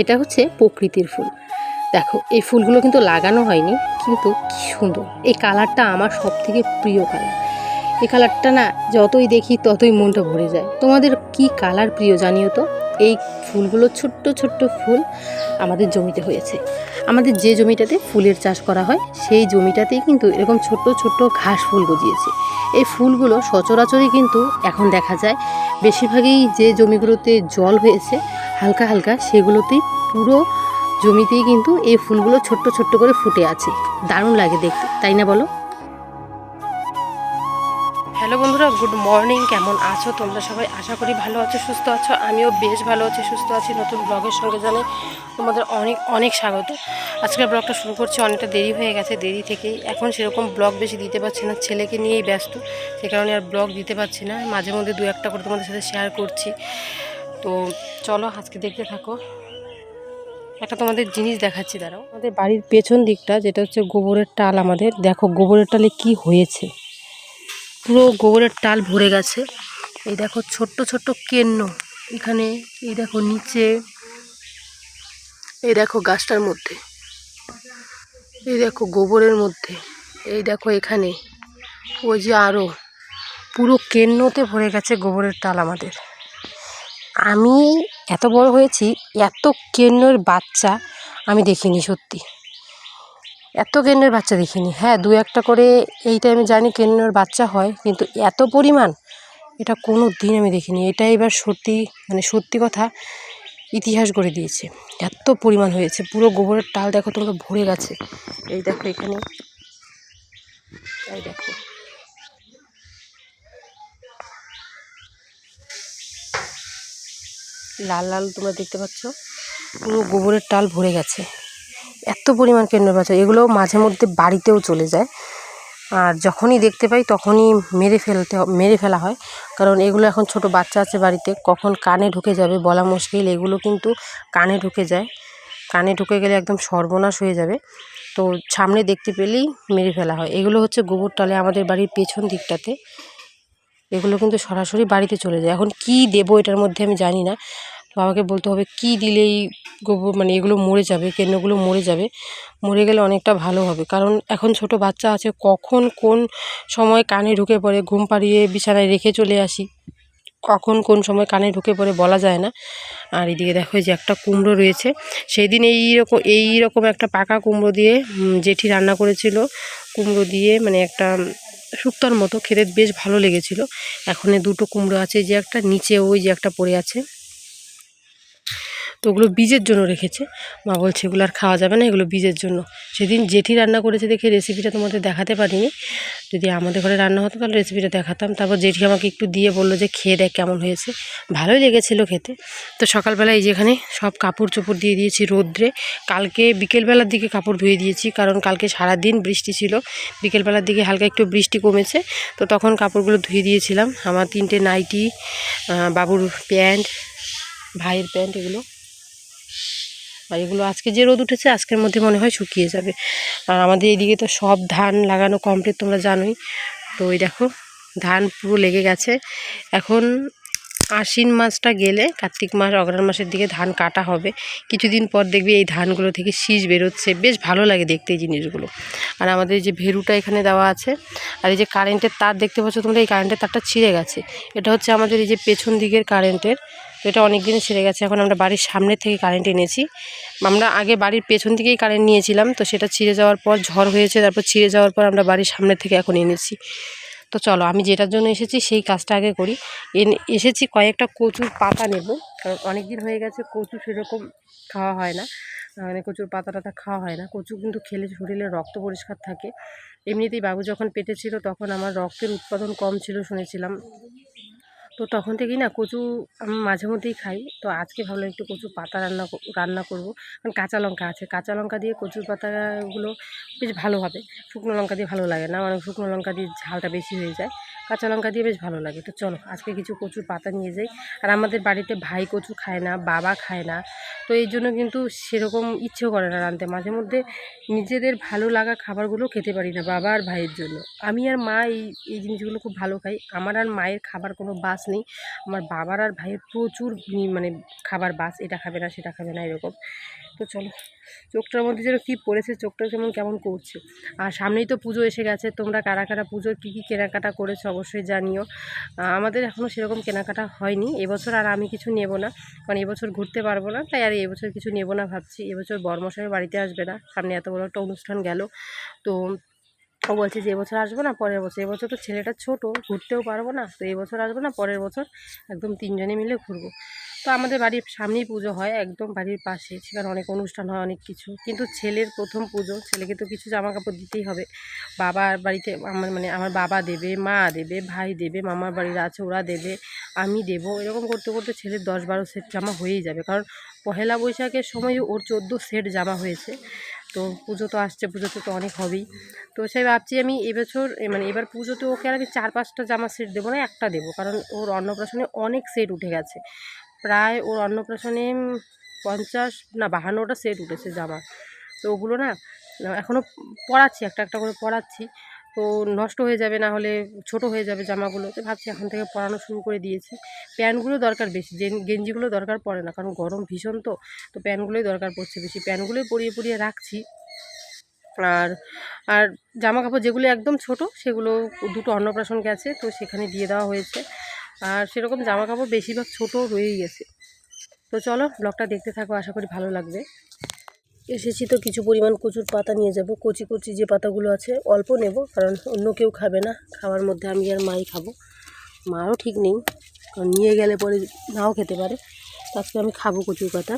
এটা হচ্ছে প্রকৃতির ফুল। দেখো, এই ফুলগুলো কিন্তু লাগানো হয়নি, কিন্তু কি সুন্দর। এই কালারটা আমার সব থেকে প্রিয় কালার। এই কালারটা না, যতই দেখি ততই মনটা ভরে যায়। তোমাদের কি কালার প্রিয় জানিও তো? এই ফুলগুলো ছোট্ট ছোট্ট ফুল আমাদের জমিতে হয়েছে। আমাদের যে জমিটাতে ফুলের চাষ করা হয়, সেই জমিটাতেই কিন্তু এরকম ছোট্ট ছোট্ট ঘাস ফুল গজিয়েছে। এই ফুলগুলো সচরাচরই কিন্তু এখন দেখা যায়, বেশিরভাগই যে জমিগুলোতে জল হয়েছে হালকা হালকা সেগুলোতেই পুরো জমিতেই কিন্তু এই ফুলগুলো ছোট্ট ছোট্ট করে ফুটে আছে। দারুণ লাগে দেখতে, তাই না বলো? হ্যালো বন্ধুরা, গুড মর্নিং, কেমন আছো? তোমরা সবাই আশা করি ভালো আছো, সুস্থ আছো। আমিও বেশ ভালো আছি, সুস্থ আছি। নতুন ব্লগের সঙ্গে জানাই তোমাদের অনেক অনেক স্বাগত। আজকের ব্লগটা শুরু করছি, অনেকটা দেরি হয়ে গেছে, দেরি থেকেই। এখন সেরকম ব্লগ বেশি দিতে পারছি না, ছেলেকে নিয়েই ব্যস্ত। সে কারণে আর ব্লগ দিতে পারছি না। মাঝে মধ্যে দু একটা করে তোমাদের সাথে শেয়ার করছি। তো চলো আজকে দেখতে থাকো। একটা তোমাদের জিনিস দেখাচ্ছি, দাঁড়াও। আমাদের বাড়ির পেছন দিকটা, যেটা হচ্ছে গোবরের টাল আমাদের। দেখো, গোবরের টালে কি হয়েছে? পুরো গোবরের টাল ভরে গেছে। এই দেখো, ছোট্ট ছোট্ট কেন্ন। এখানে, এই দেখো, নিচে, এই দেখো, গাছটার মধ্যে। এই দেখো, গোবরের মধ্যে। এই দেখো, এখানে। ওই যে আরও পুরো কেন্নতে ভরে গেছে গোবরের টাল আমাদের। আমি এত বড় হয়েছি, এত কেন্নর বাচ্চা আমি দেখিনি সত্যি। এত কেন্নের বাচ্চা দেখিনি। হ্যাঁ দু একটা করে এই টাইমে জানি কেন্নর বাচ্চা হয়, কিন্তু এত পরিমাণ এটা কোনো দিন আমি দেখিনি। এটা এবার সত্যি মানে সত্যি কথা ইতিহাস গড়ে দিয়েছে। এত পরিমাণ হয়েছে, পুরো গোবরের টাল দেখো তোমরা ভরে গেছে। এই দেখো এখানে। এই দেখো। লাল লাল তোমরা দেখতে পাচ্ছ। পুরো গোবরের টাল ভরে গেছে। এত পরিমাণ কেন্দ্র বাচ্চা এগুলো মাঝে মধ্যে বাড়িতেও চলে যায়। আর যখনই দেখতে পাই, তখনই মেরে ফেলতে মেরে ফেলা হয়। কারণ এগুলো এখন ছোট বাচ্চা আছে বাড়িতে, কখন কানে ঢুকে যাবে বলা মুশকিল। এগুলো কিন্তু কানে ঢুকে যায়। কানে ঢুকে গেলে একদম সর্বনাশ হয়ে যাবে। তো সামনে দেখতে পেলেই মেরে ফেলা হয়। এগুলো হচ্ছে গোবর টালে আমাদের বাড়ির পেছন দিকটাতে। এগুলো কিন্তু সরাসরি বাড়িতে চলে যায়। এখন কি দেবো এটার মধ্যে আমি জানি না। বাবাকে বলতে হবে, কি দিলেই গোবর মানে এগুলো মরে যাবে, কেন্দ্রগুলো মরে যাবে, মরে গেলে অনেকটা ভালো হবে। কারণ এখন ছোট বাচ্চা আছে, কখন কোন সময় কানে ঢুকে পড়ে, ঘুম পাড়িয়ে বিছানায় রেখে চলে আসি। কখন কোন সময় কানে ঢুকে পড়ে বলা যায় না। আর এদিকে দেখো যে একটা কুমড়ো রয়েছে। সেই দিন এই রকম এই রকম একটা পাকা কুমড়ো দিয়ে জেঠি রান্না করেছিল। কুমড়ো দিয়ে মানে একটা শুক্তোর মতো, খেতে বেশ ভালো লেগেছিলো। এখন দুটো কুমড়ো আছে, যে একটা নিচে, ওই যে একটা পড়ে আছে। তো ওগুলো বীজের জন্য রেখেছে। মা বলছে, এগুলো আর খাওয়া যাবে না, এগুলো বীজের জন্য। সেদিন জেঠি রান্না করেছে দেখে রেসিপিটা তোমাদের দেখাতে পারিনি। যদি আমাদের ঘরে রান্না হতো, তাহলে রেসিপিটা দেখাতাম। তারপর জেঠি আমাকে একটু দিয়ে বলল যে, খেয়ে দেখ কেমন হয়েছে। ভালোই লেগেছিলো খেতে। তো সকালবেলা এই যেখানে সব কাপড় চোপড় দিয়ে দিয়েছি রোদ্রে। কালকে বিকেলবেলার দিকে কাপড় ধুয়ে দিয়েছি, কারণ কালকে সারা দিন বৃষ্টি ছিল। বিকেলবেলার দিকে হালকা একটু বৃষ্টি কমেছে। তো তখন কাপড়গুলো ধুয়ে দিয়েছিলাম। আমার তিনটে নাইটি বাবুর প্যান্ট, ভাইয়ের প্যান্ট এগুলো আর এগুলো আজকে যে রোদ উঠেছে, আজকের মধ্যে মনে হয় শুকিয়ে যাবে। আর আমাদের এদিকে তো সব ধান লাগানো কমপ্লিট তোমরা জানোই। তো ওই দেখো, ধান পুরো লেগে গেছে। এখন আশ্বিন মাসটা গেলে, কার্তিক মাস অগ্রাণ মাসের দিকে ধান কাটা হবে। কিছুদিন পর দেখবি এই ধানগুলো থেকে শীষ বেরোচ্ছে। বেশ ভালো লাগে দেখতে এই জিনিসগুলো। আর আমাদের যে ভেরুটা এখানে দেওয়া আছে, আর এই যে কারেন্টের তার দেখতে পাচ্ছ তোমরা, এই কারেন্টের তারটা ছিঁড়ে গেছে। এটা হচ্ছে আমাদের এই যে পেছন দিকের কারেন্টের তো এটা অনেক দিন ছেড়ে গেছে। এখন আমরা বাড়ির সামনে থেকে কারেন্ট এনেছি। আমরা আগে বাড়ির পেছন থেকেই কারেন্ট নিয়েছিলাম, তো সেটা ছিঁড়ে যাওয়ার পর ঝড় হয়েছে, তারপর ছিঁড়ে যাওয়ার পর আমরা বাড়ির সামনে থেকে এখন এনেছি। তো চলো, আমি যেটার জন্য এসেছি সেই কাজটা আগে করি। এনে, এসেছি কয়েকটা কচুর পাতা নেব, কারণ অনেক দিন হয়ে গেছে কচু সেরকম খাওয়া হয় না। মানে কচুর পাতা টাতা খাওয়া হয় না। কচু কিন্তু খেলে শরীরে রক্ত পরিষ্কার থাকে। এমনিতেই বাবু যখন পেটে ছিল তখন আমার রক্তের উৎপাদন কম ছিল শুনেছিলাম। তো তখন থেকেই না কচু আমি মাঝে মধ্যেই খাই। তো আজকে ভাবলাম একটু কচু পাতা রান্না রান্না করব। কারণ কাঁচা লঙ্কা আছে। কাঁচা লঙ্কা দিয়ে কচুর পাতাগুলো বেশ ভালো হবে। শুকনো লঙ্কা দিয়ে ভালো লাগে না। মানে শুকনো লঙ্কা দিয়ে ঝালটা বেশি হয়ে যায়। কাঁচা লঙ্কা দিয়ে বেশ ভালো লাগে। তো চলো, আজকে কিছু কচুর পাতা নিয়ে যাই। আর আমাদের বাড়িতে ভাই কচু খায় না, বাবা খায় না। তো এই জন্য কিন্তু সেরকম ইচ্ছেও করে না রাঁধতে। মাঝে মধ্যে নিজেদের ভালো লাগা খাবারগুলো খেতে পারি না বাবা আর ভাইয়ের জন্য। আমি আর মা এই এই জিনিসগুলো খুব ভালো খাই। আমার আর মায়ের খাবার কোনো বাস নেই। আমার বাবার আর ভাইয়ের প্রচুর মানে খাবার বাস, এটা খাবে না, সেটা খাবে না, এরকম। তো চলো, চোখটার মধ্যে যেন কী পড়েছে, চোখটা যেমন কেমন করছে। আর সামনেই তো পুজো এসে গেছে, তোমরা কারা কারা পুজোর কী কী কেনাকাটা করেছ অবশ্যই জানিও। আমাদের এখনও সেরকম কেনাকাটা হয়নি, এবছর আর আমি কিছু নেব না, কারণ এবছর ঘুরতে পারব না, তাই আর এবছর কিছু নেব না ভাবছি। এবছর বরমশাই বাড়িতে আসবে না, সামনে এত বড় একটা অনুষ্ঠান গেল। তো ও বলছে যে এবছর আসব না, পরের বছর। এবছর তো ছেলেটা ছোট, ঘুরতেও পারব না, তো এবছর আসব না, পরের বছর একদম তিনজনে মিলে ঘুরবো। তো আমাদের বাড়ির সামনেই পুজো হয়, একদম বাড়ির পাশে, সেখানে অনেক অনুষ্ঠান হয়, অনেক কিছু। কিন্তু ছেলের প্রথম পুজো, ছেলেকে তো কিছু জামা কাপড় দিতেই হবে। বাবার বাড়িতে আমার মানে আমার বাবা দেবে, মা দেবে, ভাই দেবে, মামার বাড়ির আছে, ওরা দেবে, আমি দেবো। এরকম করতে করতে ছেলের দশ বারো সেট জামা হয়েই যাবে। কারণ পহেলা বৈশাখের সময় ওর চোদ্দ সেট জামা হয়েছে। তো পুজো তো আসছে, পুজোতে তো অনেক হবেই। তো সেই ভাবছি আমি এবছর মানে এবার পুজোতে ওকে আর আমি চার পাঁচটা জামা সেট দেবো না, একটা দেবো। কারণ ওর অন্নপ্রাশনে অনেক সেট উঠে গেছে। প্রায় ওর অন্নপ্রাশনে পঞ্চাশ না বাহান্নটা সেট উঠেছে জামা। তো ওগুলো না এখনও পড়াচ্ছি একটা একটা করে পরাচ্ছি। তো নষ্ট হয়ে যাবে, না হলে ছোট হয়ে যাবে জামাগুলো। তো ভাবছি এখন থেকে পরানো শুরু করে দিয়েছি। প্যান্টগুলো দরকার বেশি গেঞ্জিগুলো দরকার পড়ে না, কারণ গরম ভীষণ তো। তো প্যান্টগুলোই দরকার পড়ছে বেশি। প্যান্টগুলোই পরিয়ে পরিয়ে রাখছি। আর আর জামা কাপড় যেগুলো একদম ছোট, সেগুলো দুটো অন্নপ্রাশন গেছে, তো সেখানে দিয়ে দেওয়া হয়েছে। আর সেরকম জামা কাপড় বেশিরভাগ ছোটো রয়েই গেছে। তো চলো, ব্লগটা দেখতে থাকো, আশা করি ভালো লাগবে। এসেছি তো কিছু পরিমাণ কচুর পাতা নিয়ে যাব। কচি কচি যে পাতাগুলো আছে, অল্প নেব, কারণ অন্য কেউ খাবে না। খাওয়ার মধ্যে আমি আর মাই খাব। মারও ঠিক নেই, কারণ নিয়ে গেলে পরে নাও খেতে পারে। আজকে আমি খাব কচুর পাতা।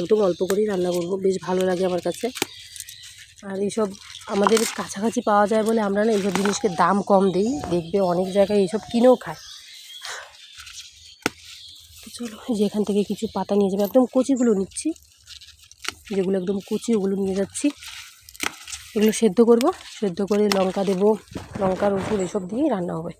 একদম অল্প করেই রান্না করব, বেশ ভালো লাগে আমার কাছে। আর এইসব আমাদের কাছাকাছি পাওয়া যায় বলে আমরা না এইসব জিনিসকে দাম কম দিই। দেখবে অনেক জায়গায় এইসব কিনেও খায়। তো চলো, এই যে এখান থেকে কিছু পাতা নিয়ে যাবে। একদম কচিগুলো নিচ্ছি। যেগুলো একদম কচি, ওগুলো নিয়ে যাচ্ছি। এগুলো সেদ্ধ করব। সেদ্ধ করে লঙ্কা দেবো, লঙ্কা, রসুন এসব দিয়েই রান্না হবে।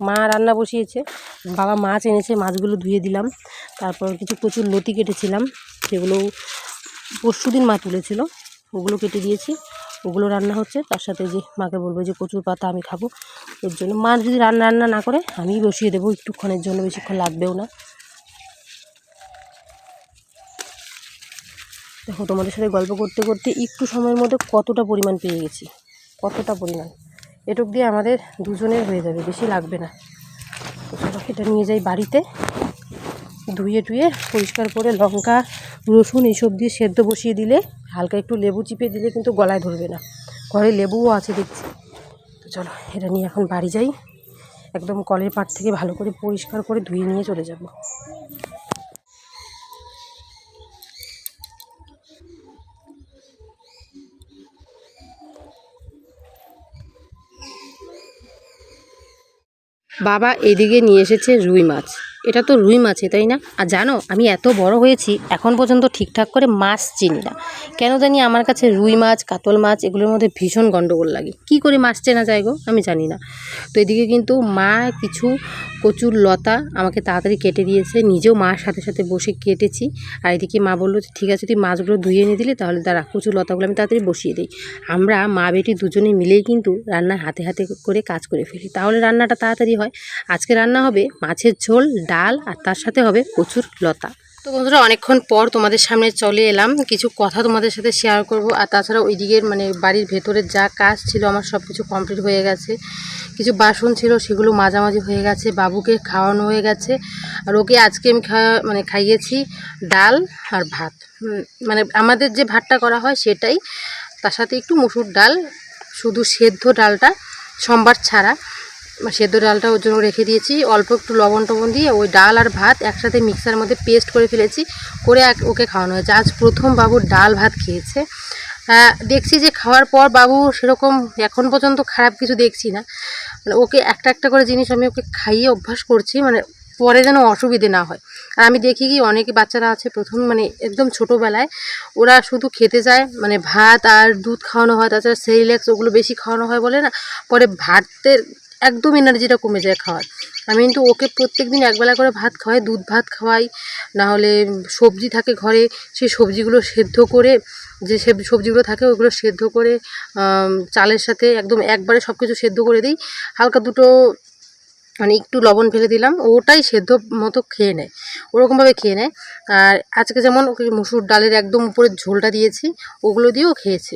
মা রান্না বসিয়েছে। বাবা মাছ এনেছে, মাছগুলো ধুয়ে দিলাম। তারপর কিছু প্রচুর লতি কেটেছিলাম, সেগুলো পরশু দিন মা তুলেছিল। ওগুলো কেটে দিয়েছি। ওগুলো রান্না হচ্ছে। তার সাথে যে মাকে বলব যে কচুর পাতা আমি খাব। এর জন্য মা যদি রান্না রান্না না করে আমি বসিয়ে দেবো। একটুক্ষণের জন্য বেশিক্ষণ লাগবেও না। দেখো, তোমাদের সাথে গল্প করতে করতে একটু সময়ের মধ্যে কতটা পরিমাণ পেয়ে গেছি। কতটা পরিমাণ। এটুক দিয়ে আমাদের দুজনের হয়ে যাবে, বেশি লাগবে না। এটা নিয়ে যাই বাড়িতে। ধুয়ে টুয়ে পরিষ্কার করে লঙ্কা, রসুন এইসব দিয়ে সেদ্ধ বসিয়ে দিলে, হালকা একটু লেবু চিপে দিলে কিন্তু গলায় ধরবে না। ঘরে লেবুও আছে দেখছি। তো চলো, এটা নিয়ে এখন বাড়ি যাই। একদম কলের পাট থেকে ভালো করে পরিষ্কার করে ধুয়ে নিয়ে চলে যাব। বাবা এদিকে নিয়ে এসেছে রুই মাছ। এটা তো রুই মাছে তাই না? আর জানো, আমি এত বড় হয়েছি, এখন পর্যন্ত ঠিকঠাক করে মাছ চিনি না। কেন জানি আমার কাছে রুই মাছ, কাতল মাছ, এগুলোর মধ্যে ভীষণ গণ্ডগোল লাগে। কি করে মাছ চেনা যায় গো? আমি জানি না। তো এদিকে কিন্তু মা কিছু কচুর লতা আমাকে তাড়াতাড়ি কেটে দিয়েছে। নিজেও মার সাথে সাথে বসে কেটেছি। আর এদিকে মা বলল ঠিক আছে, তুই মাছগুলো ধুয়ে এনে দিলে, তাহলে দাঁড়া, কচুর লতাগুলো আমি তাড়াতাড়ি বসিয়ে দিই। আমরা মা বেটি দুজনে মিলেই কিন্তু রান্নার হাতে হাতে করে কাজ করে ফেলি। তাহলে রান্নাটা তাড়াতাড়ি হয়। আজকে রান্না হবে মাছের ঝোল, ডাল আর তার সাথে হবে কচুর লতা। তো বন্ধুরা, অনেকক্ষণ পর তোমাদের সামনে চলে এলাম। কিছু কথা তোমাদের সাথে শেয়ার করব। আর তাছাড়া ওই দিকের মানে বাড়ির ভেতরের যা কাজ ছিল, আমার সব কিছু কমপ্লিট হয়ে গেছে। কিছু বাসন ছিল, সেগুলো মাঝামাঝি হয়ে গেছে। বাবুকে খাওয়ানো হয়ে গেছে। আর ওকে আজকে আমি খাওয়া মানে খাইয়েছি ডাল আর ভাত। মানে আমাদের যে ভাতটা করা হয় সেটাই। তার সাথে একটু মুসুর ডাল, শুধু সেদ্ধ ডালটা, সোমবার ছাড়া। সেদ্ধ ডালটা ওর জন্য রেখে দিয়েছি। অল্প একটু লবণ টবণ দিয়ে ওই ডাল আর ভাত একসাথে মিক্সার মধ্যে পেস্ট করে ফেলেছি, করে ওকে খাওয়ানো হয়েছে। আজ প্রথম বাবু ডাল ভাত খেয়েছে। দেখছি যে খাওয়ার পর বাবু সেরকম এখন পর্যন্ত খারাপ কিছু দেখছি না। মানে ওকে একটা একটা করে জিনিস আমি ওকে খাইয়ে অভ্যাস করছি মানে পরে যেন অসুবিধে না হয়। আর আমি দেখি কি অনেকে বাচ্চারা আছে প্রথম মানে একদম ছোটোবেলায় ওরা শুধু খেতে যায় মানে ভাত আর দুধ খাওয়ানো হয়, তাছাড়া সেরিল্যাক্স ওগুলো বেশি খাওয়ানো হয় বলে না। পরে ভাতের একদম এনার্জিটা কমে যায় খাওয়ার। আমি কিন্তু ওকে প্রত্যেক দিন একবেলা করে ভাত খাওয়াই, দুধ ভাত খাওয়াই নাহলে সবজি থাকে ঘরে সেই সবজিগুলো সেদ্ধ করে, যে সবজিগুলো থাকে ওগুলো সেদ্ধ করে চালের সাথে একদম একবারে সব কিছু সেদ্ধ করে দিই। হালকা দুটো মানে একটু লবণ ফেলে দিলাম, ওটাই সেদ্ধ মতো খেয়ে নেয়, ওরকমভাবে খেয়ে নেয়। আর আজকে যেমন ওকে মুসুর ডালের একদম উপরে ঝোলটা দিয়েছি, ওগুলো দিয়েও খেয়েছে।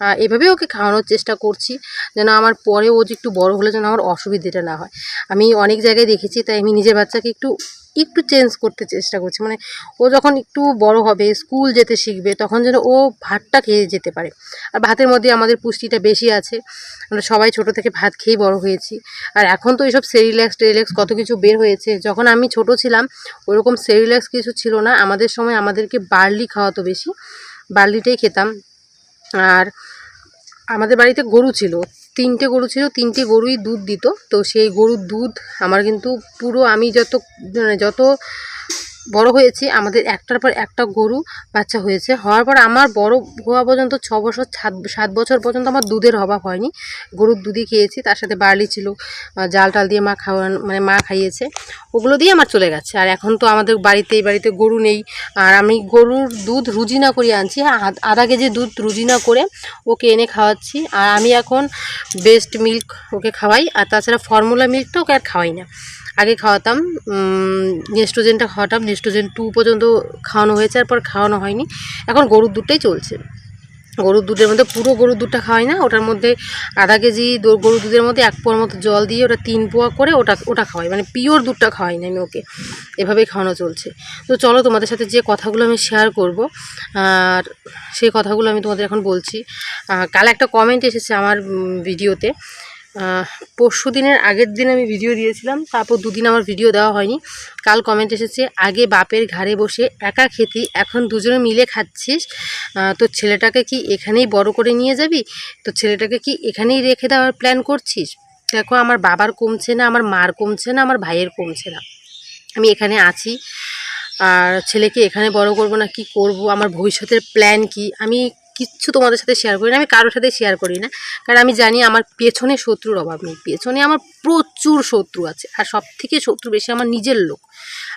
আর এভাবেই ওকে খাওয়ানোর চেষ্টা করছি যেন আমার পরে ও যে একটু বড় হলে যেন আমার অসুবিধেটা না হয়। আমি অনেক জায়গায় দেখেছি, তাই আমি নিজের বাচ্চাকে একটু একটু চেঞ্জ করতে চেষ্টা করছি। মানে ও যখন একটু বড় হবে স্কুল যেতে শিখবে, তখন যেন ও ভাতটা খেয়ে যেতে পারে। আর ভাতের মধ্যে আমাদের পুষ্টিটা বেশি আছে। আমরা সবাই ছোট থেকে ভাত খেয়েই বড় হয়েছি। আর এখন তো এইসব সেরিল্যাক্স টেরিল্যাক্স কত কিছু বের হয়েছে। যখন আমি ছোট ছিলাম, ওরকম সেরিল্যাক্স কিছু ছিল না। আমাদের সময় আমাদেরকে বার্লি খাওয়াতো বেশি। বার্লিটাই খেতাম। আর আমাদের বাড়িতে গরু ছিল, তিনটে গরু ছিল, তিনটে গরুই দুধ দিত। তো সেই গরুর দুধ আমার কিন্তু পুরো আমি যত মানে যত বড় হয়েছি, আমাদের একটার পর একটা গরু বাচ্চা হয়েছে। হওয়ার পর আমার বড় হওয়া পর্যন্ত ছ বছর, সাত বছর পর্যন্ত আমার দুধের অভাব হয়নি। গরুর দুধই খেয়েছি, তার সাথে বার্লি ছিল জাল টাল দিয়ে মা খাওয়ান মানে মা খাইয়েছে। ওগুলো দিয়ে আমার চলে গেছে। আর এখন তো আমাদের বাড়িতে বাড়িতে গরু নেই। আর আমি গরুর দুধ রুজি না করে আনছি আধ- আধা কেজি দুধ রুজি না করে ওকে এনে খাওয়াচ্ছি। আর আমি এখন বেস্ট মিল্ক ওকে খাওয়াই। আর তাছাড়া ফর্মুলা মিল্কটা ওকে আর খাওয়াই না। আগে খাওয়াতাম নেস্টোজেনটা খাওয়াতাম নেস্টোজেন টু পর্যন্ত খাওয়ানো হয়েছে এরপর খাওয়ানো হয়নি। এখন গরুর দুধটাই চলছে। গরুর দুধের মধ্যে পুরো গরুর দুধটা খাওয়াই না, ওটার মধ্যে আধা কেজি গরুর দুধের মধ্যে এক পোয়ার মতো জল দিয়ে ওটা তিন পোয়া করে ওটা ওটা খাওয়াই। মানে পিওর দুধটা খাওয়াই না আমি ওকে। এভাবেই খাওয়ানো চলছে। তো চলো তোমাদের সাথে যে কথাগুলো আমি শেয়ার করব, আর সেই কথাগুলো আমি তোমাদের এখন বলছি। কাল একটা কমেন্ট এসেছে আমার ভিডিওতে পরশু দিনের আগের দিন আমি ভিডিও দিয়েছিলাম, তারপর দুদিন আমার ভিডিও দেওয়া হয়নি। কাল কমেন্ট এসেছে, আগে বাপের ঘাড়ে বসে একা খেতি, এখন দুজনে মিলে খাচ্ছিস। তো ছেলেটাকে কি এখানেই বড় করে নিয়ে যাবি? তো ছেলেটাকে কি এখানেই রেখে দেওয়ার প্ল্যান করছিস? দেখো, আমার বাবার কমছে না, আমার মার কমছে না, আমার ভাইয়ের কমছে না। আমি এখানে আছি, আর ছেলেকে এখানে বড় করব না, কি করব? আমার ভবিষ্যতের প্ল্যান কি? আমি কিচ্ছু তোমাদের সাথে শেয়ার করি না, আমি কারোর সাথে শেয়ার করি না। কারণ আমি জানি আমার পেছনে শত্রুর অভাব নেই, পেছনে আমার প্রচুর শত্রু আছে, আর সব থেকে শত্রু বেশি আমার নিজের লোক।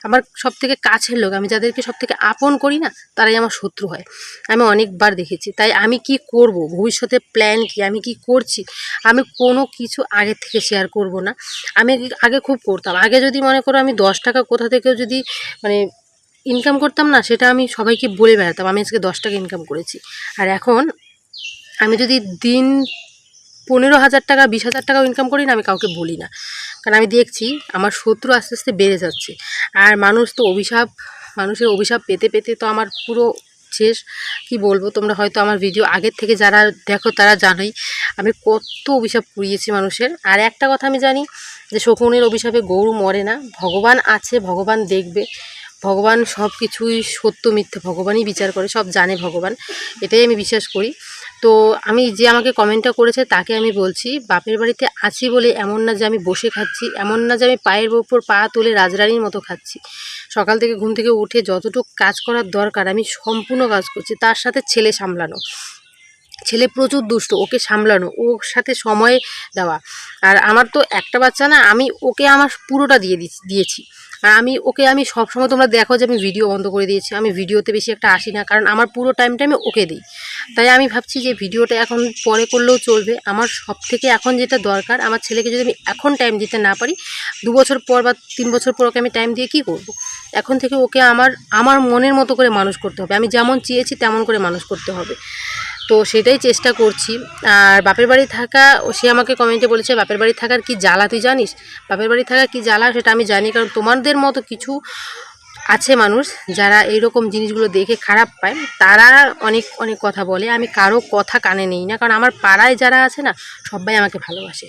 আমার সব থেকে কাছের লোক, আমি যাদেরকে সব থেকে আপন করি না, তারাই আমার শত্রু হয়। আমি অনেকবার দেখেছি, তাই আমি কি করব? ভবিষ্যতে প্ল্যান কি? আমি কি করছি? আমি কোনো কিছু আগে থেকে শেয়ার করব না। আমি আগে- খুব করতাম। আগে যদি মনে করো আমি দশ টাকা কোথা থেকেও যদি মানে ইনকাম করতাম না, সেটা আমি সবাইকে বলে বেড়াতাম। আমি আজকে দশ টাকা ইনকাম করেছি। আর এখন আমি যদি দিন পনেরো হাজার টাকা, বিশ হাজার টাকাও ইনকাম করি না, আমি কাউকে বলি না। কারণ আমি দেখছি আমার শত্রু আস্তে আস্তে বেড়ে যাচ্ছে। আর মানুষ তো অভিশাপ, মানুষের অভিশাপ পেতে পেতে তো আমার পুরো শেষ। কি বলব, তোমরা হয়তো আমার ভিডিও আগের থেকে যারা দেখো, তারা জানোই, আমি কত অভিশাপ পুড়িয়েছি মানুষের। আর একটা কথা আমি জানি যে শকুনের অভিশাপে গরু মরে না। ভগবান আছে, ভগবান দেখবে। ভগবান সব কিছুই সত্য, মিথ্যে, ভগবানই বিচার করে, সব জানে ভগবান। এটাই আমি বিশ্বাস করি। তো আমি যে আমাকে কমেন্টটা করেছে, তাকে আমি বলছি, বাপের বাড়িতে আছি বলে এমন না যে আমি বসে খাচ্ছি, এমন না যে আমি পায়ের ওপর পা তুলে রাজরানীর মতো খাচ্ছি। সকাল থেকে ঘুম থেকে উঠে যতটুকু কাজ করার দরকার, আমি সম্পূর্ণ কাজ করছি, তার সাথে ছেলে সামলানো। ছেলে প্রচুর দুষ্ট, ওকে সামলানো, ওর সাথে সময় দেওয়া। আর আমার তো একটা বাচ্চা না, আমি ওকে আমার পুরোটা দিয়ে দিয়েছি। আর আমি, ওকে আমি সবসময় তোমরা দেখো যে আমি ভিডিও বন্ধ করে দিয়েছি। আমি ভিডিওতে বেশি একটা আসি না, কারণ আমার পুরো টাইমটা আমি ওকে দিই। তাই আমি ভাবছি যে ভিডিওটা এখন পরে করলেও চলবে। আমার সব থেকে এখন যেটা দরকার, আমার ছেলেকে যদি আমি এখন টাইম দিতে না পারি, দু বছর পর বা তিন বছর পর ওকে আমি টাইম দিয়ে কী করব। এখন থেকে ওকে আমার আমার মনের মতো করে মানুষ করতে হবে। আমি যেমন চেয়েছি তেমন করে মানুষ করতে হবে। তো সেটাই চেষ্টা করছি। আর বাপের বাড়ি থাকা, সে আমাকে কমেন্টে বলেছে, বাপের বাড়ি থাকার কি জ্বালা তুই জানিস? বাপের বাড়ি থাকার কি জ্বালা সেটা আমি জানি কারণ তোমাদের মতো কিছু আছে মানুষ যারা এইরকম জিনিসগুলো দেখে খারাপ পায়। তারা অনেক অনেক কথা বলে। আমি কারও কথা কানে নেই না, কারণ আমার পাড়ায় যারা আছে না, সবাই আমাকে ভালোবাসে।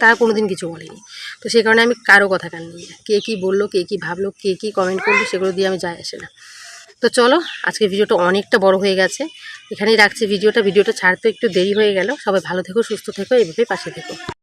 তারা কোনো দিন কিছু বলেনি। তো সেই কারণে আমি কারও কথা কান নিই। না কে কী বলল, কে কী ভাবলো, কে কী কমেন্ট করল, সেগুলো দিয়ে আমি যায় আসে না। তো চলো, আজকে ভিডিওটা অনেকটা বড় হয়ে গেছে। এখানেই রাখছি ভিডিওটা। ভিডিওটা ছাড়তে একটু দেরি হয়ে গেল। সবাই ভালো থেকো, সুস্থ থেকো এভাবেই পাশে থেকো।